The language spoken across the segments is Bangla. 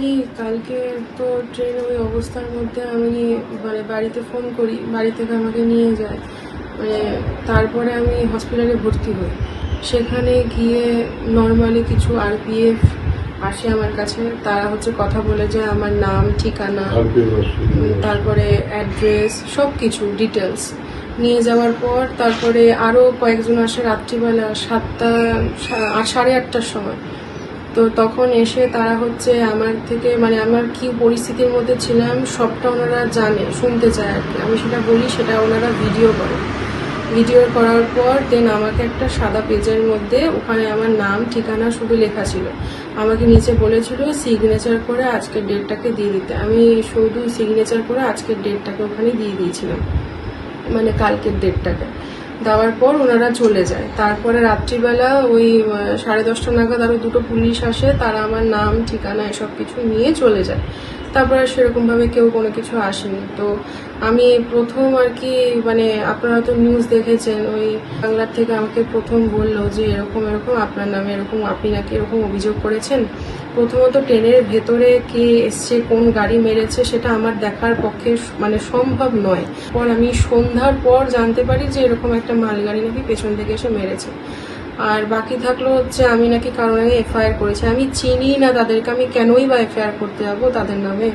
আমি কালকে তো ট্রেনে ওই অবস্থার মধ্যে আমি মানে বাড়িতে ফোন করি বাড়ি থেকে আমাকে নিয়ে যায়। মানে তারপরে আমি হসপিটালে ভর্তি হই। সেখানে গিয়ে নর্মালি কিছু আরপিএফ আসে আমার কাছে। তারা হচ্ছে কথা বলে যে আমার নাম ঠিকানা তারপরে অ্যাড্রেস সব কিছু ডিটেলস নিয়ে যাওয়ার পর তারপরে আরও কয়েকজন আসে রাত্রিবেলা সাতটা সাড়ে আটটার সময়। তো তখন এসে তারা হচ্ছে আমার থেকে মানে আমার কি পরিস্থিতির মধ্যে ছিলাম সবটা ওনারা জানে, শুনতে চায় আর কি। আমি সেটা বলি, সেটা ওনারা ভিডিও করে। ভিডিও করার পর দেন আমাকে একটা সাদা পেজের মধ্যে ওখানে আমার নাম, ঠিকানা শুধু লেখা ছিল। আমাকে নিচে বলেছিল সিগনেচার করে আজকের ডেটটাকে দিয়ে দিতে। আমি শুধু সিগনেচার করে আজকের ডেটটাকে ওখানে দিয়ে দিয়েছিলাম। মানে কালকের ডেটটাকে দেওয়ার পর ওনারা চলে যায়। তারপরে রাত্রিবেলা ওই সাড়ে দশটা নাগাদ আরও দুটো পুলিশ আসে, তারা আমার নাম, ঠিকানা, এসব কিছু নিয়ে চলে যায়। তারপরে সেরকমভাবে কেউ কোনো কিছু আসেনি। তো আমি প্রথম আর কি মানে আপনারা তো নিউজ দেখেছেন, ওই বাংলার থেকে আমাকে প্রথম বলল যে এরকম এরকম, আপনার নামে এরকম, আপনি নাকি এরকম অভিযোগ করেছেন। প্রথমত ট্রেনের ভেতরে কে এসছে, কোন গাড়ি মেরেছে, সেটা আমার দেখার পক্ষে মানে সম্ভব নয়। পর আমি সন্ধ্যার পর জানতে পারি যে এরকম একটা মালগাড়ি নাকি পেছন থেকে এসে মেরেছে। আর বাকি থাকল হচ্ছে আমি নাকি কারণ এফআইআর করেছি। আমি চিনি না তাদেরকে, আমি কেনই বা এফআইআর করতে যাব তাদের নামে?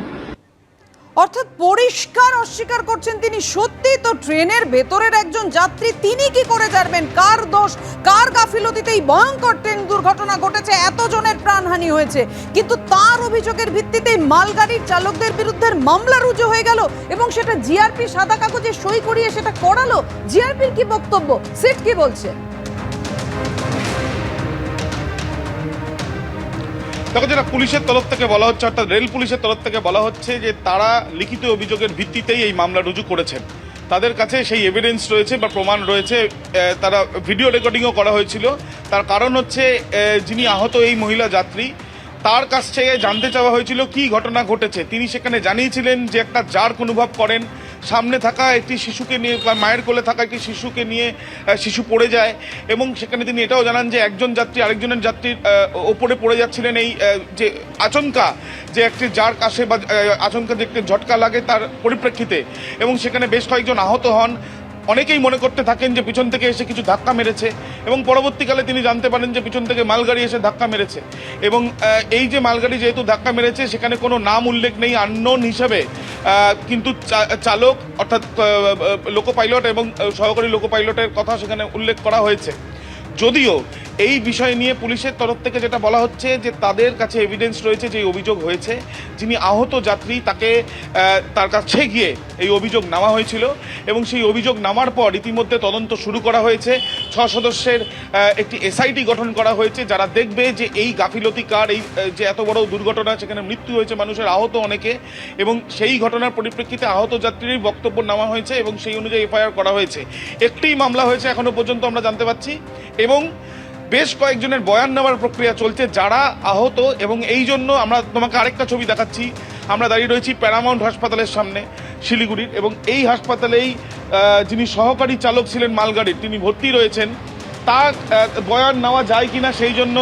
অর্থাৎ পরিষ্কার অস্বীকার করছেন তিনি। সত্যি তো ট্রেনের ভেতরের একজন যাত্রী, তিনি কি করে জানবেন? কার দোষ, কার গাফিলতিতে এই ভয়ঙ্কর ট্রেন দুর্ঘটনা ঘটেছে, এতজনের প্রাণহানি হয়েছে। কিন্তু তার অভিযোগের ভিত্তিতে মালগাড়ির চালকদের বিরুদ্ধে মামলা রুজু হয়ে গেল এবং সেটা জিআরপি সাদা কাগজে সই করিয়ে সেটা করালো। জিআরপির কি বক্তব্য? সিট কি বলছে? দেখো যেটা পুলিশের তরফ থেকে বলা হচ্ছে, অর্থাৎ রেল পুলিশের তরফ থেকে বলা হচ্ছে যে তারা লিখিত অভিযোগের ভিত্তিতেই এই মামলা রুজু করেছেন। তাদের কাছে সেই এভিডেন্স রয়েছে বা প্রমাণ রয়েছে তারা ভিডিও রেকর্ডিংও করা হয়েছিল। তার কারণ হচ্ছে যিনি আহত এই মহিলা যাত্রী, তার কাছ থেকে জানতে চাওয়া হয়েছিল কি ঘটনা ঘটেছে। তিনি সেখানে জানিয়েছিলেন যে একটা জার্ক অনুভব করেন সামনে থাকা একটি শিশুকে নিয়ে বা মায়ের কোলে থাকা একটি শিশুকে নিয়ে শিশু পড়ে যায় এবং সেখানে তিনি এটাও জানান যে একজন যাত্রী আরেকজনের যাত্রীর ওপরে পড়ে যাচ্ছিলেন এই যে আচমকা, যে একটি জার্ক আসে বা আচমকা যে একটি ঝটকা লাগে তার পরিপ্রেক্ষিতে এবং সেখানে বেশ কয়েকজন আহত হন। অনেকেই মনে করতে থাকেন যে পিছন থেকে এসে কিছু ধাক্কা মেরেছে এবং পরবর্তীকালে তিনি জানতে পারেন যে পিছন থেকে মালগাড়ি এসে ধাক্কা মেরেছে। এবং এই যে মালগাড়ি যেহেতু ধাক্কা মেরেছে, সেখানে কোনো নাম উল্লেখ নেই আননোন হিসাবে। কিন্তু চালক অর্থাৎ লোকো পাইলট এবং সহকারী লোকো পাইলটের কথা সেখানে উল্লেখ করা হয়েছে। যদিও এই বিষয় নিয়ে পুলিশের তরফ থেকে যেটা বলা হচ্ছে যে তাদের কাছে এভিডেন্স রয়েছে যে অভিযোগ হয়েছে। যিনি আহত যাত্রী, তাকে তার কাছে গিয়ে এই অভিযোগ নেওয়া হয়েছিল এবং সেই অভিযোগ নামার পর ইতিমধ্যে তদন্ত শুরু করা হয়েছে। ছ সদস্যের একটি এসআইটি গঠন করা হয়েছে। যারা দেখবে যে এই গাফিলতি কার, এই যে এত বড় দুর্ঘটনা, সেখানে মৃত্যু হয়েছে মানুষের আহত অনেকে এবং সেই ঘটনার পরিপ্রেক্ষিতে আহত যাত্রীর বক্তব্য নেওয়া হয়েছে এবং সেই অনুযায়ী এফআইআর করা হয়েছে। একটি মামলা হয়েছে এখনও পর্যন্ত আমরা জানতে পাচ্ছি এবং বেশ কয়েকজনের বয়ান নেওয়ার প্রক্রিয়া চলছে, যারা আহত এবং এই জন্য আমরা তোমাকে আরেকটা ছবি দেখাচ্ছি। আমরা দাঁড়িয়ে রয়েছি প্যারামাউন্ট হাসপাতালের সামনে, শিলিগুড়ির এবং এই হাসপাতালেই যিনি সহকারী চালক ছিলেন মালগাড়ির, তিনি ভর্তি রয়েছেন। তার বয়ান নেওয়া যায় কিনা সেই জন্য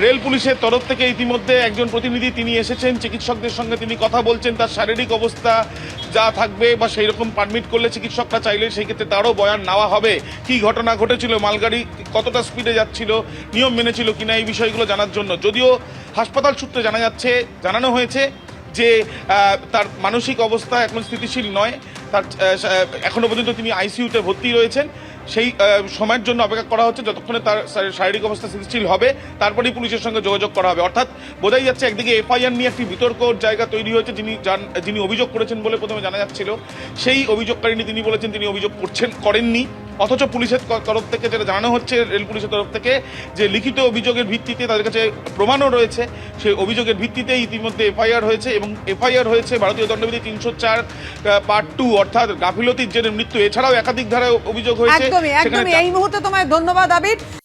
রেল পুলিশের তরফ থেকে ইতিমধ্যে একজন প্রতিনিধি তিনি এসেছেন। চিকিৎসকদের সঙ্গে তিনি কথা বলছেন। তার শারীরিক অবস্থা যা থাকবে বা সেই রকম পারমিট করলে চিকিৎসকরা চাইলে সেই ক্ষেত্রে তারও বয়ান নেওয়া হবে। কি ঘটনা ঘটেছিল, মালগাড়ি কতটা স্পিডে যাচ্ছিল, নিয়ম মেনেছিল কিনা এই বিষয়গুলো জানার জন্য। যদিও হাসপাতাল সূত্রে জানা যাচ্ছে, জানানো হয়েছে যে তার মানসিক অবস্থা এখন স্থিতিশীল নয়। তার এখনও পর্যন্ত তিনি আইসিইউতে ভর্তি রয়েছেন। সেই সময়ের জন্য অপেক্ষা করা হচ্ছে যতক্ষণে তার শারীরিক অবস্থা স্থিতিশীল হবে, তারপরেই পুলিশের সঙ্গে যোগাযোগ করা হবে। অর্থাৎ বোঝাই যাচ্ছে একদিকে এফআইআর নিয়ে একটি বিতর্ক জায়গা তৈরি হয়েছে, যিনি যান, যিনি অভিযোগ করেছেন বলে প্রথমে জানা যাচ্ছিল। সেই অভিযোগকারিনী তিনি বলেছেন তিনি অভিযোগ করছেন, করেননি। অথচ পুলিশের তরফ থেকে যেটা জানানো হচ্ছে রেল পুলিশের তরফ থেকে যে লিখিত অভিযোগের ভিত্তিতে তাদের কাছে প্রমাণও রয়েছে। সেই অভিযোগের ভিত্তিতে ইতিমধ্যে এফআইআর হয়েছে এবং এফআইআর হয়েছে ভারতীয় দণ্ডবিধি তিনশো চার পার্ট টু অর্থাৎ গাফিলতির জেনে মৃত্যু। এছাড়াও একাধিক ধারায় অভিযোগ হয়েছে। একদমই একদমই। এই মুহূর্তে তোমায় ধন্যবাদ আবির।